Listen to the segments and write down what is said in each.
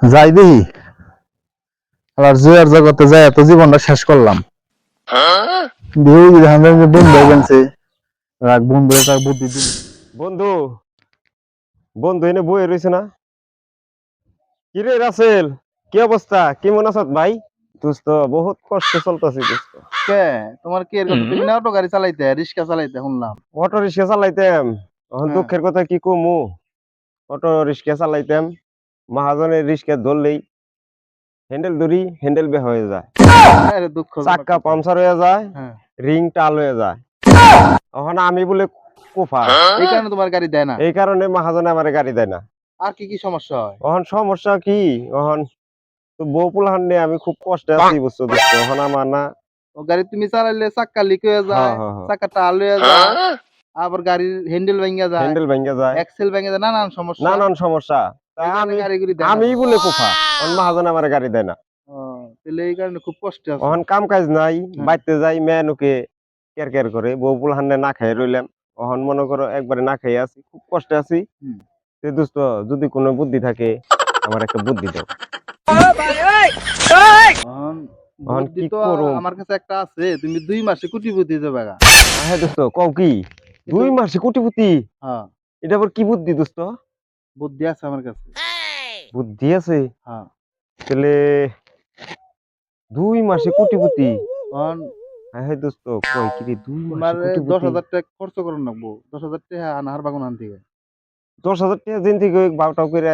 যাই দেখি। আবার জুয়ার জগতে যাই এত জীবনটা শেষ করলাম। বন্ধু গেছে। রাখ বন্ধু তার বুদ্ধি দিন বন্ধু বন্ধু এনে বয়ে রয়েছে না? কিরে রাসেল কি অবস্থা? কেমন আছো ভাই? দোস্ত বহুত কষ্ট চলতেছে দোস্ত। কে? তোমার কি এরকম তুমি না অটো গাড়ি চালাইতে রিক্সা চালাইতে শুনলাম। অটো রিক্সা চালাইতাম। এখন হ্যাঁ। দুঃখের কথা কি কমু? অটো রিক্সা চালাইতাম। মহাজনের রিক্সা ধরলেই হ্যান্ডেল ধরি হ্যান্ডেল বে হয়ে যায়। চাক্কা পাংচার হয়ে যায় হ্যাঁ। রিং টাল হয়ে যায়। এখন আমি বলে কোফা। এই কারণে তোমার গাড়ি দেয় না? এই কারণে মহাজনে আমার গাড়ি দেয় না। আর কি কি সমস্যা হয়? এখন সমস্যা কি? এখন তো নিয়ে আমি খুব কষ্টে আছি বুঝছ এখন আমার না গাড়ি তুমি চালাইলে চাক্কা লিক হয়ে যায় হ্যাঁ, হ্যাঁ। চাক্কা টাল হয়ে যায় আবার গাড়ির হ্যান্ডেল ভেঙে যায় হ্যান্ডেল ভেঙে যায়। এক্সেল ভেঙে যায় নানান সমস্যা। নানান সমস্যা। আমি বলে কোফা এখন মহাজন আমার গাড়ি দেয় না। তাহলে এই কারণে খুব কষ্ট আছে। এখন কাম কাজ নাই হ্যাঁ। বাইতে যাই মেনুকে কের কের করে বউ পুলাহান না খাই রইলাম। এখন মনে করো একবারে না খাই আছি খুব কষ্টে আছি। তে দোস্ত যদি কোনো বুদ্ধি থাকে আমার একটা বুদ্ধি দাও। বুদ্ধি তো আমার কাছে একটা আছে তুমি দুই মাসে দেবে হ্যাঁ দোস্ত কও কি? দুই মাসে কোটিপতি? হ্যাঁ। এটা আবার কি বুদ্ধি দোস্ত? বুদ্ধি আছে আমার কাছে। বুদ্ধি আছে? হ্যাঁ। তাহলে দুই মাসে কোটিপতি। হ্যাঁ হ্যাঁ দোস্ত কই কি রে দুই মাসে দশ হাজার টাকা খরচ করুন রাখব দশ হাজার টাকা আনার বাগুন আন থেকে দশ হাজার টাকা দিন থেকে বারোটাও করে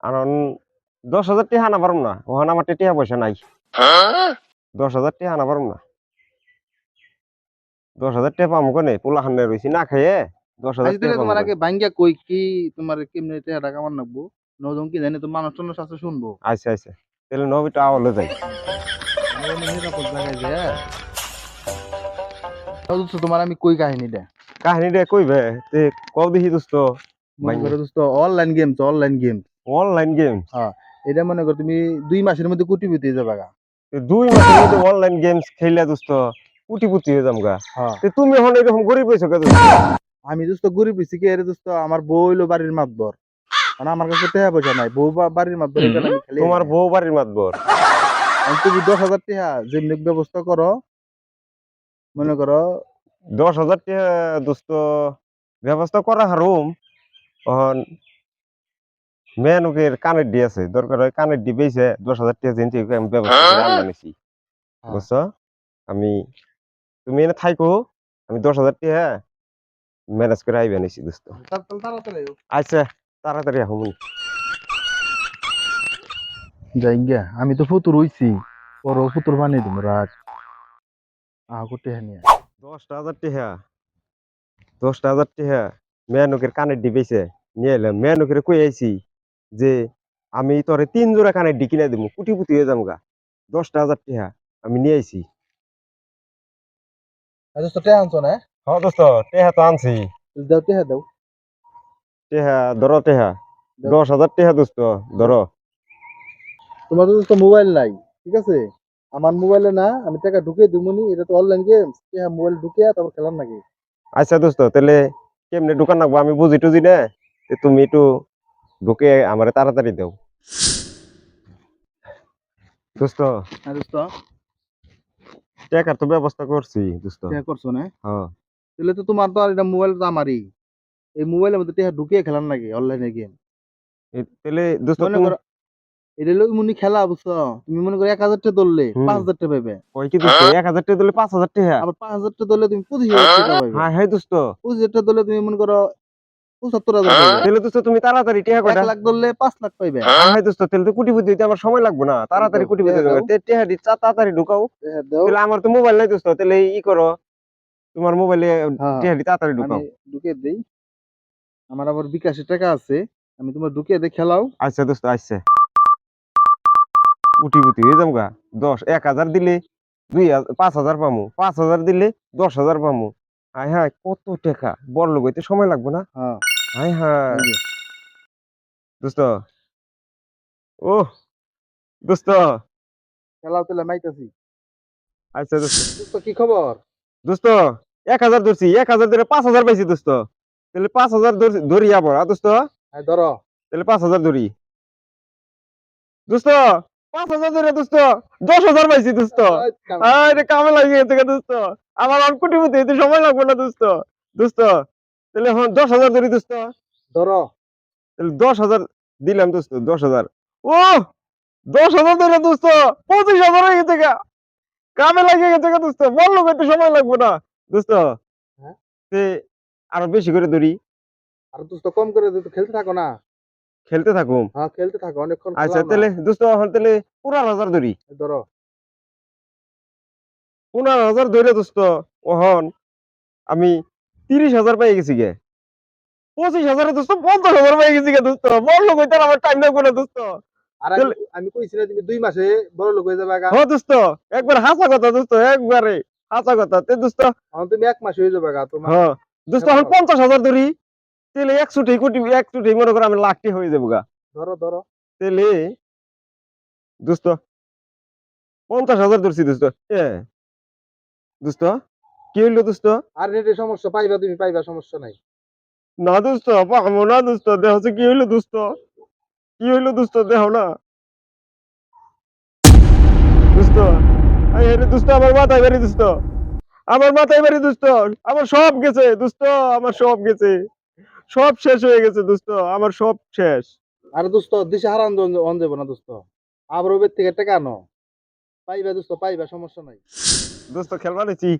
আনন দশ হাজার টাকা আনা পারম না। ওখানে আমার টাকা পয়সা নাই। দশ হাজার টাকা আনা পারম না। দশ হাজার টাকা পাবো কেনে? পোলা খান্নে রয়েছি না খাইয়ে? দশ হাজার টাকা তোমার আগে বাঙ্গিয়া কই কি তোমার কেমনে টাকা টাকা মান নজন কি জানি? তো মানুষ টানুষ আছে শুনব। আচ্ছা আচ্ছা। তাহলে নবীটা আওয়ালে যাই। নিরাপদ জায়গায় যে তাও দোস্ত, তোমার আমি কই কাহিনী কাহিনীটা কইবে তে কও দেখি দোস্ত। মনে দোস্ত online game online game online game এটা মনে করো তুমি দুই মাসের মধ্যে কোটি পেতে যাবে দুই মাসের মধ্যে অনলাইন গেমস খেললে দোস্ত কোটিপতি হয়ে যাম গা। হ্যাঁ। তুমি এখন এরকম গরিব কে দোস্ত? আমি দোস্ত গরিব হইছি কি এর দোস্ত? আমার বউ হইল বাড়ির মাতবর। মানে আমার কাছে টাকা পয়সা নাই বউ বা- বাড়ির মাতবর তোমার বউ বাড়ির মাতবর? আমি তুমি দশ হাজার টাকা যেমনি ব্যবস্থা করো মনে করো। দশ হাজার টাকা দোস্ত ব্যবস্থা করা হারুম। মেনুকের কানের ডি আছে দরকার হয় কানের ডি পেয়েছে দশ হাজার টাকা জিনিস আমি ব্যবস্থা করে নিছি হ্যাঁ। বুঝছ? আমি তুমি এনে থাইকো আমি দশ হাজার টাকা ম্যানেজ করে আইবা নিছি দোস্ত। আচ্ছা তাড়াতাড়ি আহমুন যাই গিয়া আমি তো ফুতুর হইছি। বড় ফুতুর বানিয়ে দিব রাখ আহ কোটি হানিয়া দশটা হাজার টাকা দশটা হাজার টাকা মেনুকের কানের ডি পেয়েছে। নিয়ে এলাম। মেনুকের কই আইছি? যে আমি তোরে তিন জোড়া কানের ডি কিনে দিব কুটি পুটি হয়ে যাম গা দশটা হাজার আমি নিয়ে আইছি। আনছো না? হ্যাঁ দোস্ত টেহা তো আনছি। দাও টাকা দাও। টেহা ধরো টেহা। দাও। দশ হাজার টেহা দোস্ত ধরো। তোমার তো দোস্ত মোবাইল নাই ঠিক আছে? আমার মোবাইলে না আমি টাকা ঢুকে দিবনি এটা তো অনলাইন গেম মোবাইল ঢুকে তারপর খেলাম নাকি? আচ্ছা দোস্ত তাহলে কেমনে দোকান রাখব আমি বুঝি টুজি না তে তুমি একটু ঢুকে আমারে তাড়াতাড়ি দাও। দোস্ত হ্যাঁ দোস্ত। টাকার তো ব্যবস্থা করছি দোস্ত। করছ না? হ্যাঁ। তাহলে তো তোমার তো আর এটা মোবাইল তো আমারই। এই মোবাইলের মধ্যে টাকা ঢুকিয়ে খেলাম নাকি অনলাইনে গেম তাহলে দোস্ত মনে করো এটা হলো এমনি খেলা বুঝছ? তুমি মনে করো এক হাজার টাকা ধরলে হুম। পাঁচ হাজার টাকা পাবে ওই কি দোস্ত? এক হাজার টাকা দিলে পাঁচ হাজার টাকা। আবার পাঁচ হাজার টাকা ধরলে তুমি পঁচিশ হাজার টাকা পাবে হ্যাঁ হ্যাঁ দোস্ত। পঁচিশ হাজার টাকা ধরলে তুমি মনে করো পঁচাত্তর হাজার পাবে তাহলে দোস্ত তুমি তাড়াতাড়ি টাকা এক কয়টা লাখ ধরলে পাঁচ লাখ পাইবে। হ্যাঁ? হ্যাঁ দোস্ত তাহলে তো কোটি বুদ্ধি আমার সময় লাগবে না। তাড়াতাড়ি দাও, কোটি বুদ্ধি দাও। দেবে টাকা দি তাড়াতাড়ি ঢুকাও। তাহলে আমার তো মোবাইল নাই দোস্ত। তাহলে ই করো। তোমার মোবাইলে হ্যাঁ, দি তাড়াতাড়ি ঢুকাও। আমি ঢুকিয়ে দেই। আমার আবার বিকাশের টাকা আছে আমি তোমার ঢুকিয়ে দিয়ে খেলাও। আচ্ছা দোস্ত আচ্ছা। উঠি উঠি হয়ে যাম গা দশ এক হাজার দিলে দুই পাঁচ হাজার পামু পাঁচ হাজার দিলে দশ হাজার পামু। হাই হাই কত টাকা বড় লোক হইতে সময় লাগবে না? হ্যাঁ। হাই হাই এই যে, দোস্ত ও দোস্ত। খেলাও তাহলে মাইতাছি। আচ্ছা দোস্ত। দোস্ত কি খবর? দোস্ত এক হাজার ধরছি এক হাজার ধরে পাঁচ হাজার পাইছি দোস্ত। তাহলে পাঁচ হাজার ধরি আবার দোস্ত। ধরো। তাহলে পাঁচ হাজার ধরি। দোস্ত পাঁচ হাজার ধরে দোস্ত দশ হাজার পাইছি দোস্ত। কামে লাগিয়ে গা দোস্ত। আমার আর কোটি মতো এতে সময় লাগবে না দোস্ত। দোস্ত তাহলে এখন দশ হাজার ধরি দোস্ত। ধরো। তাহলে দশ হাজার দিলাম দোস্ত দশ হাজার। ও দশ হাজার ধরে দোস্ত পঁচিশ হাজার হয়ে গেছে কামে লাগিয়ে গেছে দোস্ত বলল এতে সময় লাগবে না। দোস্ত হ্যাঁ? আরও বেশি করে ধরি আর দোস্ত কম করে দে, তো খেলতে থাকো না। খেলতে থাকুম হ্যাঁ খেলতে থাকো অনেকক্ষণ আচ্ছা তাহলে দোস্ত এখন তাহলে পনেরো হাজার ধরি ধরো। পনেরো হাজার দোস্ত ওহন আমি তিরিশ হাজার পেয়ে গেছি গে। পঁচিশ হাজার দোস্ত পঞ্চাশ হাজার পেয়ে গেছি গে দোস্ত। বলল আমার টাইম লাগবে না দোস্ত। আমি আমি কইছি না তুমি দুই মাসে বড় লোক হয়ে যাবে আগা দোস্ত একবার হাসা কথা দোস্ত একবারে হাসা কথা। তে দোস্ত এখন তুমি এক মাস হয়ে যাবে আগা তোমার। হ দোস্ত এখন পঞ্চাশ হাজার ধরি। তাহলে একশো টি কোটি একশো টি মনে করো আমি লাখটি হয়ে যাব গা। ধরো ধরো। তাহলে দোস্ত পঞ্চাশ হাজার ধরছি দোস্ত এ। দোস্ত কি হইল দোস্ত? আর নেটে সমস্যা পাইবা তুমি পাইবা সমস্যা নাই। না দোস্ত পাবো না দোস্ত দেহ হচ্ছে কি হইল দোস্ত? কি হইল দোস্ত? দেহ না। দোস্ত। আই রে দোস্ত আমার মাথায় দোস্ত। আমার মাথায় দোস্ত। আমার সব গেছে দোস্ত। আমার সব গেছে। সব শেষ হয়ে গেছে দোস্ত। আমার সব শেষ। আর দোস্ত দিশে হারান অন দেবো না দোস্ত। আবার ওবের থেকে টাকা আনো। পাইবা দোস্ত পাইবা সমস্যা নাই। দোস্ত খেলবা নিছি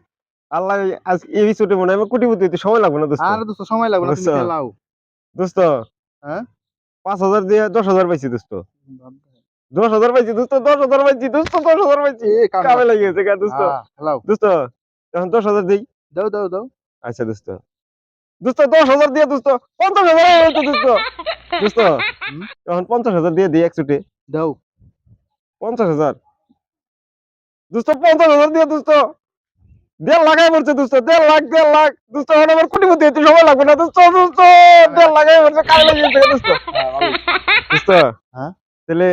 আল্লাহ আজ এই মনে হয় আমার কোটিপতি হইতে সময় লাগবে না দোস্ত। আর দোস্ত সময় লাগবে না তুমি খেলাও। দোস্ত। হ্যাঁ? পাঁচ হাজার দিয়ে দশ হাজার পাইছি দোস্ত। দশ হাজার পাইছি দোস্ত দশ হাজার পাইছি দোস্ত দশ হাজার পাইছি। কাম কামে লাগিয়েছে গা দোস্ত। দোস্ত এখন দশ হাজার দিই। দাও দাও দাও। আচ্ছা দোস্ত। দোস্ত দশ হাজার দিয়ে দোস্ত পঞ্চাশ হাজার গেছে দোস্ত। দোস্ত এখন পঞ্চাশ হাজার দিয়ে দিই একচুটে। দাও। পঞ্চাশ হাজার। দোস্ত পঞ্চাশ হাজার দিয়ে দোস্ত। দেড় লাগাই পড়ছে দোস্ত দেড় লাখ দেড় লাখ। দোস্ত এখন আমার কোটিপতি হতে সময় লাগবে না। দোস্ত দোস্ত দেড় লাগাই পড়ছে কামে লাগিয়েছে গা দোস্ত হ্যাঁ, ভালো। দোস্ত হ্যাঁ? তাহলে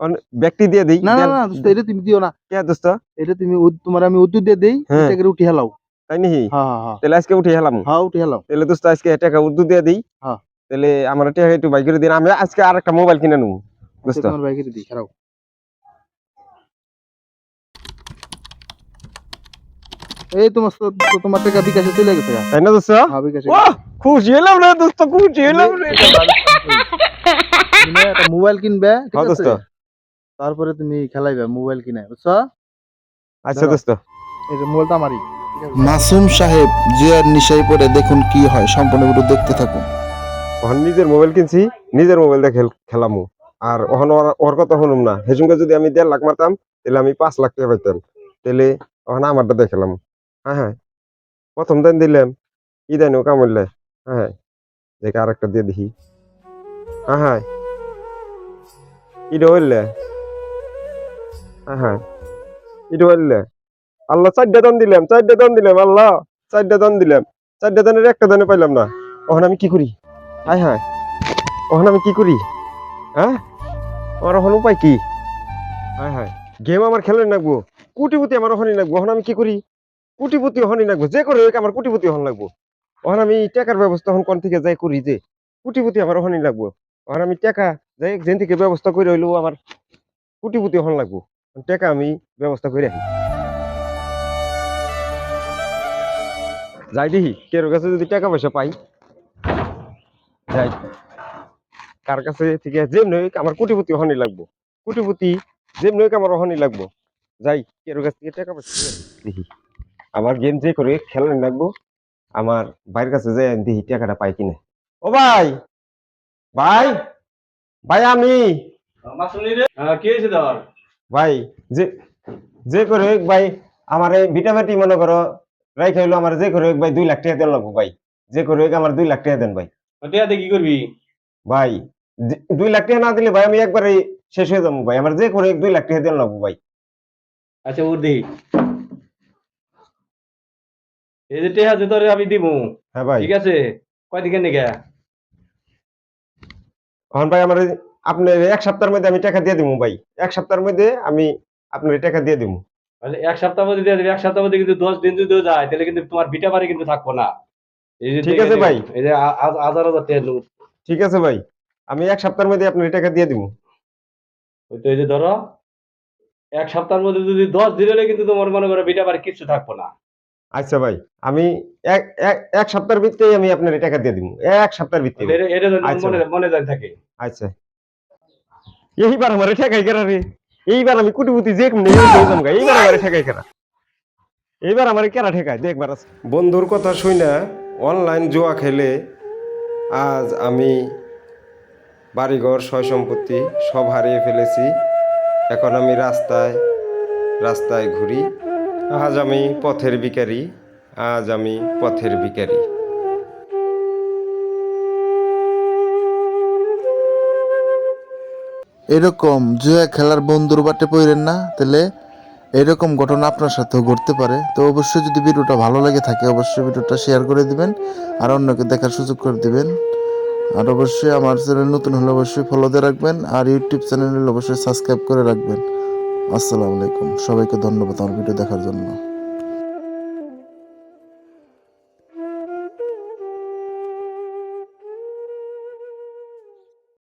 অন- ব্যক্তি দিয়ে দিই না না দেন- না দোস্ত এটা তুমি দিও না। কে দোস্ত এটা তুমি উদ- তোমার আমি উদ্যোগ দিয়ে দেই হ্যাঁ। এটাকে উঠি হেলাও। তাই নাকি? হ্যাঁ হ্যাঁ হ্যাঁ। তাহলে আজকে উঠে হেলাম। হ্যাঁ উঠি হেলাও। তাহলে দোস্ত আজকে টাকা উর্দু দিয়ে দিই। হ্যাঁ। তাহলে আমার টাকা একটু বাই করে দিন। আমি আজকে আর একটা মোবাইল কিনে নেব। দোস্ত তোমার বাইকের দিই খেলাও এই তোমার তোমার টাকা বিকাশে চলে গেছে তাই না দোস্ত? হ্যাঁ বিকাশে। খুশি হলাম রে দোস্ত খুশি হলাম রে একটা মোবাইল কিনবে ঠিক হ্যাঁ আছে? দোস্ত তারপরে তুমি খেলাইবে মোবাইল কিনে বুঝছ? আচ্ছা। দোস্ত। এই যে মোবাইলটা আমারই। মাসুম সাহেব জিয়ার নিশায় পড়ে দেখুন কি হয় সম্পূর্ণ ভিডিও দেখতে থাকুন। ওখানে নিজের মোবাইল কিনছি নিজের মোবাইল দিয়ে খেল খেলামু। আর ওখান ওর- ওর কথা শুনুম না। হেসুমকে যদি আমি দেড় লাখ মারতাম তাহলে আমি পাঁচ লাখ টাকা পাইতাম। তাহলে ওখানে আমারটা দেখলাম হ্যাঁ হ্যাঁ। প্রথম দিন দিলাম ই দেন ও কামড়লে হ্যাঁ হ্যাঁ। দেখে আরেকটা দিয়ে দেখি হ্যাঁ হ্যাঁ। ইটা বললে হ্যাঁ হ্যাঁ। ইটা বললে আল্লাহ চারটা দান দিলাম চারটা দান দিলাম আল্লাহ চারটা দান দিলাম চারটা দানের একটা দানে পাইলাম না। ওখানে আমি কি করি? হায় হায়। ওখানে আমি কি করি? হ্যাঁ? আমার ওখানে উপায় কি? হায় হায়। গেম আমার খেলে নাকবো কুটিপুতি আমার ওখানে লাগবো। ওখানে আমি কি করি? কুটিপুতি ওখানে লাগবো, যে করে হোক আমার কুটিপুতি ওখানে লাগবো। ওখানে আমি টাকার ব্যবস্থা ওখান কোন থেকে যাই করি যে, কুটিপুতি আমার ওখানে লাগবো। ওখানে আমি টাকা যাই যেন থেকে ব্যবস্থা করে হইলেও আমার কুটিপুতি ওখানে লাগবো। টাকা আমি ব্যবস্থা করে রাখি যাই দেখি কেরো কাছে যদি টাকা পয়সা পাই, যাই। কার কাছে থেকে যেমনি হোক আমার কোটিপতি হনি লাগবো। কোটিপতি যেমনি হোক আমার হনি লাগবো। যাই কেরো কাছ থেকে টাকা পয়সা দেখি। আমার গেম যে করে খেলা লাগবো আমার ভাইয়ের কাছে যে দেখি টাকাটা পাই কিনে। ও ভাই ভাই ভাই আমি। হ্যাঁ, ভাই যে যে করে ভাই আমার ভিটামাটি মনে করো রাই খাইলো আমার যে করে ভাই দুই লাখ টাকা দেন লাগবো ভাই। যে করে আমার দুই লাখ টাকা দেন ভাই। টিয়াতে কি করবি? ভাই দুই লাখ টাকা না দিলে ভাই আমি একবারে শেষ হয়ে যাব ভাই। আমার যে করে দুই লাখ টাকা দেন লাগবো ভাই। আচ্ছা ওর দেখি। এই যে টেহা যে তোরে আমি দিব হ্যাঁ ভাই। ঠিক আছে? কয় দিকে নেগে? এখন ভাই আমার আপনার এক সপ্তাহের মধ্যে আমি টাকা দিয়ে দিব ভাই। এক সপ্তাহের মধ্যে আমি আপনার টাকা দিয়ে দিব তাহলে এক সপ্তাহ মধ্যে দিয়ে দিবি এক সপ্তাহ মধ্যে কিন্তু দশ দিন যদি যায় তাহলে কিন্তু তোমার ভিটা বাড়ি কিন্তু থাকব না। এই যে ঠিক আছে ভাই। এই যে হাজার হাজার টেহা ঠিক আছে ভাই। আমি এক সপ্তাহের মধ্যে আপনার টাকা দিয়ে দিব ওই তো এই যে ধরো এক সপ্তাহের মধ্যে যদি দশ দিন হলে কিন্তু তোমার মনে করো বিটা বাড়ি কিচ্ছু থাকব না। আচ্ছা ভাই আমি এক এক- এক সপ্তাহের ভিতরেই আমি আপনার টাকা দিয়ে দিব। এক সপ্তাহের ভিতরে এটা এটা আচ্ছা। মনে মনে থাকে। আচ্ছা। এইবার আমার ঠেকাই কেনা রে। এইবার আমি কুটিপুতি যে নেই এইবার আমার ঠেকাই কেনা এইবার আমার কেনা ঠেকায়? দেখবার বন্ধুর কথা শুই না অনলাইন জুয়া খেলে আজ আমি বাড়িঘর সয় সম্পত্তি সব হারিয়ে ফেলেছি। এখন আমি রাস্তায় রাস্তায় ঘুরি। আজ আমি পথের ভিখারি, আজ আমি পথের ভিখারি। এরকম জুয়া খেলার বন্ধুর বাটে পড়েন না, তাহলে এরকম ঘটনা আপনার সাথেও ঘটতে পারে। তো অবশ্যই যদি ভিডিওটা ভালো লেগে থাকে, অবশ্যই ভিডিওটা শেয়ার করে দিবেন আর অন্যকে দেখার সুযোগ করে দিবেন। আর অবশ্যই আমার চ্যানেল নতুন হলে অবশ্যই ফলো দিয়ে রাখবেন আর ইউটিউব চ্যানেল অবশ্যই সাবস্ক্রাইব করে রাখবেন। আসসালামু আলাইকুম। সবাইকে ধন্যবাদ আমার ভিডিও দেখার জন্য।